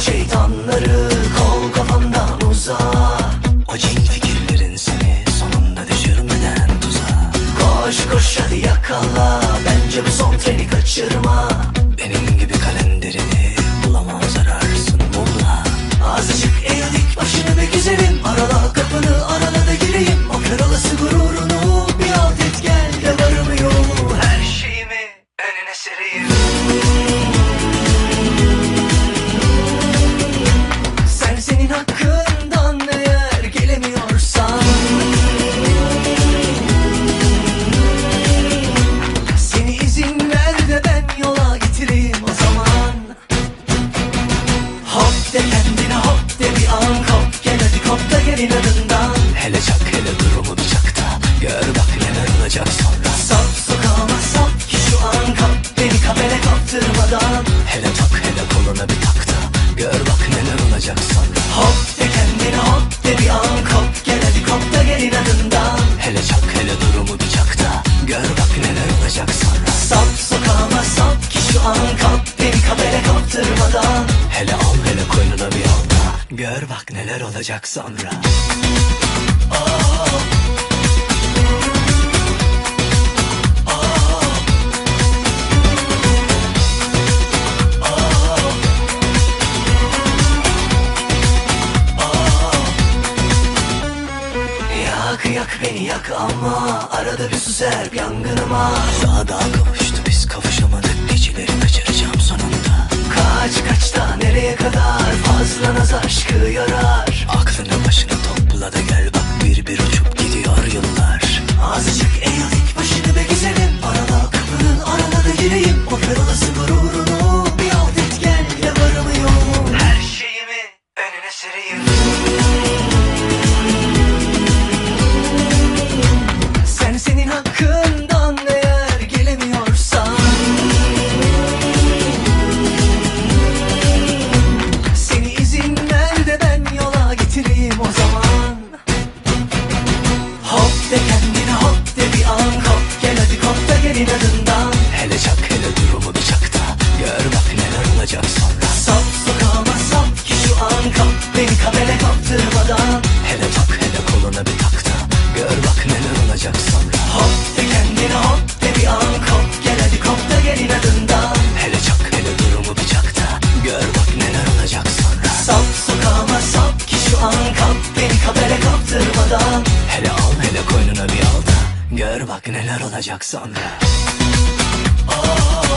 şeytanları Kol kafamdan uza. Acil fikirlerin seni sonunda düşürmeden tuza. Koş koş hadi yakala Bence bu son treni kaçırma. Gör bak neler olacak sonra. Sap sokağıma sap ki şu an kap Beni kafene kaptırmadan Hele tak hele koluna bir tak da Gör bak neler olacak sonra Hop de kendine hop de bir an kop Gel hadi kop da gel inadından Hele çak hele durumu bir da Gör bak neler olacak sonra. Sap sokağıma sap ki şu an kap Beni kafene kaptırmadan Hele al hele koynuna bir al da Gör bak neler olacak sonra Yak yak beni yak ama Arada bir su serp yangınıma. Daha daha kavuştu biz kavuşamadık. Geceleri kaçıracağım sonunda. Kaç kaç nereye kadar? Fazla naz aşkı yarar. Aklını başına topla da gel bak bir bir uçup gidiyor yıllar Azıcık eğildik başını be güzelim Arala kapının arala da gireyim. O kör olası gururunu bir et gel de varımı yok Her şeyimi önüne sereyim bak neler olacak sonra. Oh